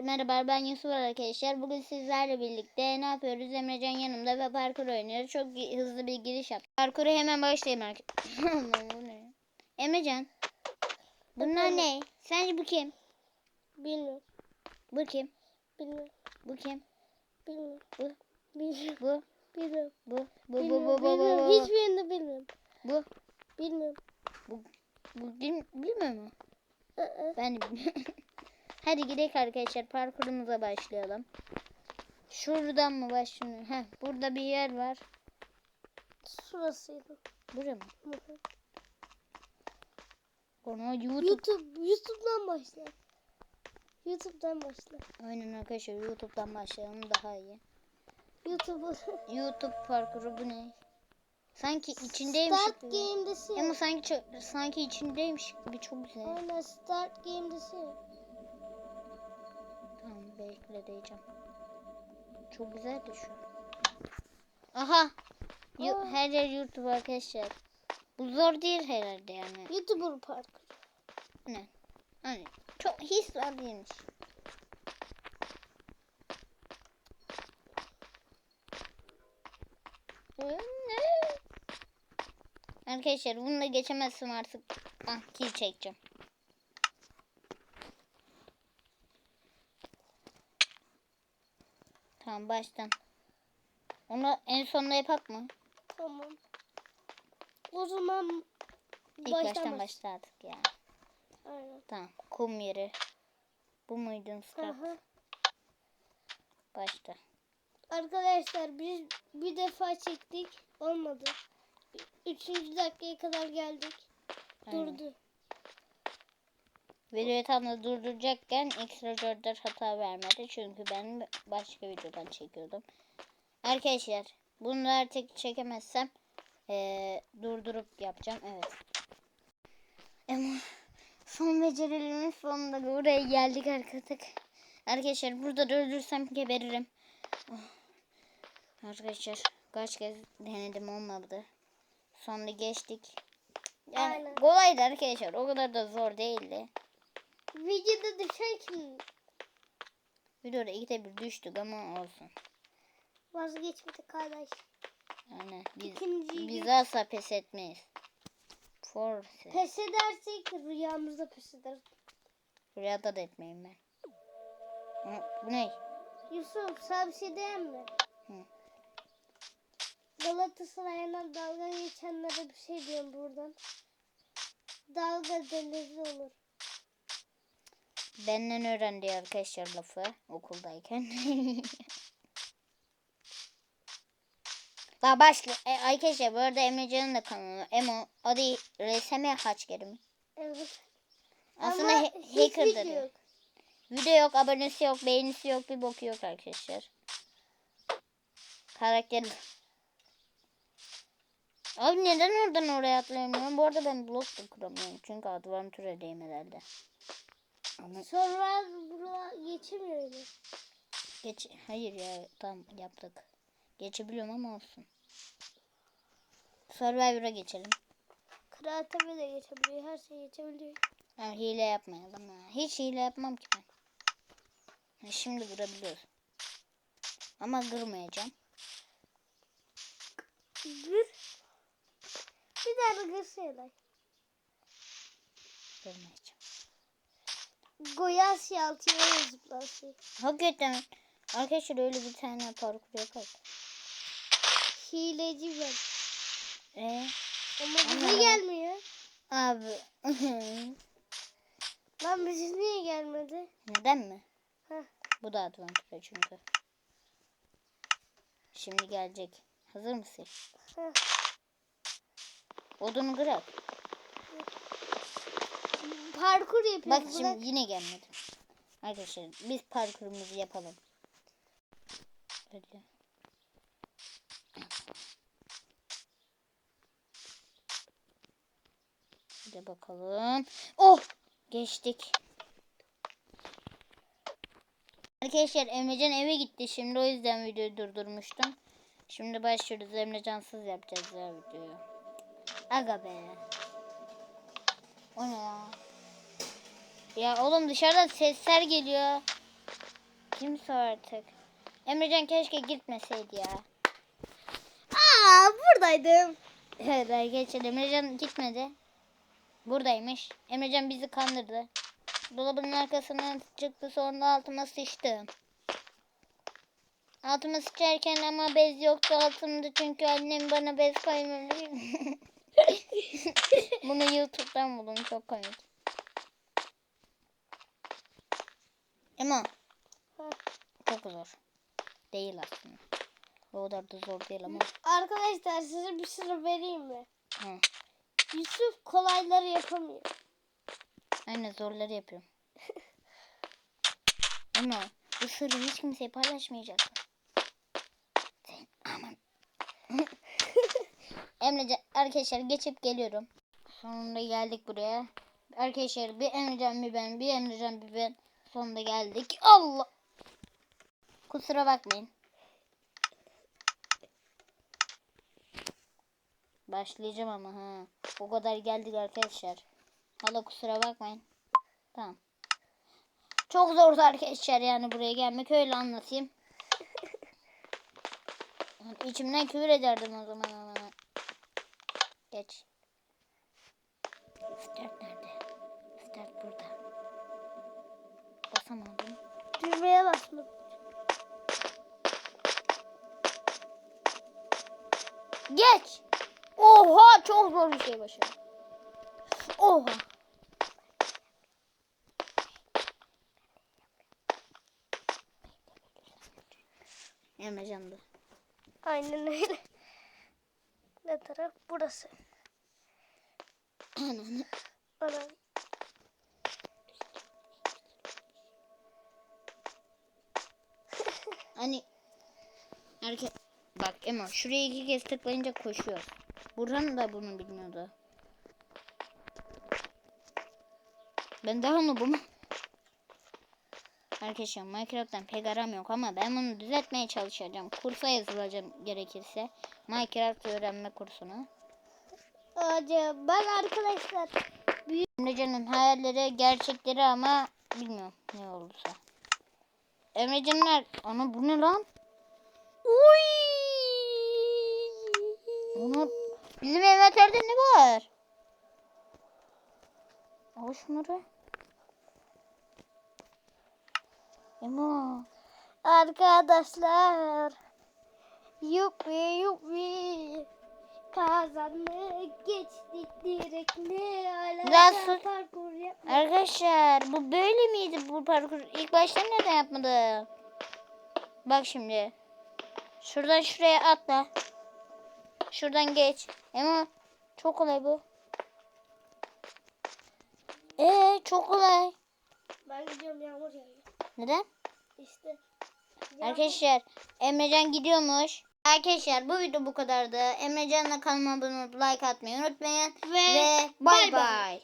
Merhaba ben Yusuf arkadaşlar. Bugün sizlerle birlikte ne yapıyoruz? Emrecan yanımda ve parkur oynuyoruz. Çok hızlı bir giriş yap. Parkuru hemen başlayayım arkadaşlar. bu ne? Emrecan. Bunlar ne? Sence bu kim? Bilmiyorum. Bu kim? Bilmiyorum. Bu kim? Bilmiyorum. Bu. Bilmiyorum. Bu. Bilmiyorum. Bu. Bu. Bu. Bu. Bilmiyorum. Bu. Bu. bilmiyorum. Bu. Hiçbirini bilmiyorum. Bu. Bilmiyorum. Bu. Bu. Bil, bilmiyor mu? Aa, Ben de bilmiyorum. Hadi gidelim arkadaşlar. Parkurumuza başlayalım. Şuradan mı başlıyor? Heh, burada bir yer var. Şurasıydı. Buraya mı? Hı hı. Ona YouTube. YouTube. YouTube'dan başla. YouTube'dan başla. Aynen arkadaşlar YouTube'dan başlayalım daha iyi. YouTube'u. YouTube parkuru bu ne? Sanki içindeymiş Start gibi. game'desin. Ama sanki sanki içindeymiş gibi çok güzel. Aynen start game'desin. Bekle diyeceğim. Çok güzel de şu. Aha. Aa. her yer YouTube arkadaşlar. Bu zor değil herhalde yani. YouTuber parkur. Ne? Hani çok hiç zor değilmiş. Ne? Arkadaşlar bunu da geçemezsem artık ah kill çekeceğim. Tamam baştan. Onu en sonunda yapak mı? Tamam. O zaman İlk baştan, baştan baş- başla artık ya. Aynen. Tamam. Kum yeri. Bu muydun Scrap? Aha. Başta. Arkadaşlar biz bir defa çektik. Olmadı. Üçüncü dakikaya kadar geldik. Aynen. Durdu. Videoyu tam da durduracakken Jordan hata vermedi. Çünkü ben başka videodan çekiyordum. Arkadaşlar bunu da artık çekemezsem eee, durdurup yapacağım. Evet. Ama son becerilerimiz sonunda buraya geldik artık. Arkadaşlar burada durdursam geberirim. Oh. Arkadaşlar kaç kez denedim olmadı. Sonunda geçtik. Yani kolaydı arkadaşlar. O kadar da zor değildi. Videoda düşen kim? Videoda ikide bir düştük ama olsun. Vazgeçmedi kardeş. Yani biz, İkinciyi biz asla pes etmeyiz. Force. Pes edersek rüyamızda pes ederiz. Rüyada da etmeyeyim ben. Hı, Bu ne? Yusuf sana bir şey diyeyim mi? Hı. Galatasaray'la dalga geçenlere bir şey diyorum buradan. Dalga denizli olur. Benden öğrendi arkadaşlar lafı okuldayken. Daha başla. E, arkadaşlar bu arada Emrecan'ın da kanalı. Emo adı RSM Haçkerim. Evet. Aslında Ama he- hacker'dır. yok. Video yok, abonesi yok, beğenisi yok, bir boku yok arkadaşlar. Karakter. Abi neden oradan oraya atlayamıyorum? Bu arada ben blok da kuramıyorum. Çünkü advantüredeyim herhalde. Ama Survivor'a geçemiyor öyle. geç... Hayır ya tam yaptık. Geçebiliyorum ama olsun. Survivor'a geçelim. Kreatif'e de geçebiliyor. Her şey geçebiliyor. Ha, hile yapmayalım ha. Hiç hile yapmam ki ben. Ha, şimdi vurabiliyoruz. Ama kırmayacağım. Bir. Bir tane gırsayla. Kırmayacağım. Goyas yaltıya zıplasın. Hakikaten arkadaşlar öyle bir tane parkur yapar. Hileci ben. Ee, Ama Ama- bize gelmiyor. abi Lan bize niye gelmedi? neden mi? Heh. Bu da advantage çünkü. Şimdi gelecek. Hazır mısın? Heh. Odunu kırak. Parkur Bak yapıyoruz. şimdi yine gelmedi. Arkadaşlar biz parkurumuzu yapalım. Öyle. Hadi bakalım. Oh! Geçtik. Arkadaşlar Emrecan eve gitti. Şimdi o yüzden videoyu durdurmuştum. Şimdi başlıyoruz. Emrecansız yapacağız ya videoyu. Aga be. O ne ya? Ya oğlum dışarıdan sesler geliyor. Kimse artık. Emrecan keşke gitmeseydi ya. Aa buradaydım. Evet arkadaşlar Emrecan gitmedi. Buradaymış. Emrecan bizi kandırdı. Dolabın arkasından çıktı sonra altıma sıçtı. Altıma sıçarken ama bez yoktu altımda çünkü annem bana bez koymamış. Bunu YouTube'dan buldum çok komik. Ama çok zor. Değil aslında. O kadar da zor değil ama. Arkadaşlar size bir sır vereyim mi? Hı. Yusuf kolayları yapamıyor. Aynen zorları yapıyorum. Ama bu sırrı hiç kimseye paylaşmayacaksın. Emrecan arkadaşlar geçip geliyorum. Sonunda geldik buraya. Arkadaşlar bir Emrecan bir ben bir Emrecan bir ben. Sonunda geldik. Allah. Kusura bakmayın. Başlayacağım ama ha. O kadar geldik arkadaşlar. Hala kusura bakmayın. Tamam. Çok zordu arkadaşlar yani buraya gelmek öyle anlatayım. İçimden küfür ederdim o zaman ama. Geç. Start nerede? Start burada. Basamadım. Düğmeye basma. Geç. Oha çok zor bir şey başardım. Oha. Emrecan'dı. Aynen öyle. Ne taraf? Burası. Ananı. Ana. Hani erkek bak Emma şuraya iki kez tıklayınca koşuyor. Burhan da bunu bilmiyordu. Ben daha noobum. Arkadaşlar Minecraft'tan pek aram yok ama ben bunu düzeltmeye çalışacağım. Kursa yazılacağım gerekirse. Minecraft öğrenme kursuna. Acaba ben arkadaşlar Emrecan'ın hayalleri gerçekleri ama bilmiyorum ne olursa. Emrecan'ın ana bu ne lan? Uy! Onu bizim envanterde ne var? Al şunları. Emo. Arkadaşlar. Yuppi yuppi. Kazandık geçtik direkt ne alaka parkur yapma. Arkadaşlar bu böyle miydi bu parkur? İlk başta neden yapmadı? Bak şimdi. Şuradan şuraya atla. Şuradan geç. Emo çok kolay bu. Ee çok kolay. Ben gidiyorum yağmur yağıyor. Neden? İşte. Arkadaşlar Emrecan gidiyormuş. Arkadaşlar bu video bu kadardı. Emrecan'la kanalıma abone olup like atmayı unutmayın. Ve Ve bay bay bay.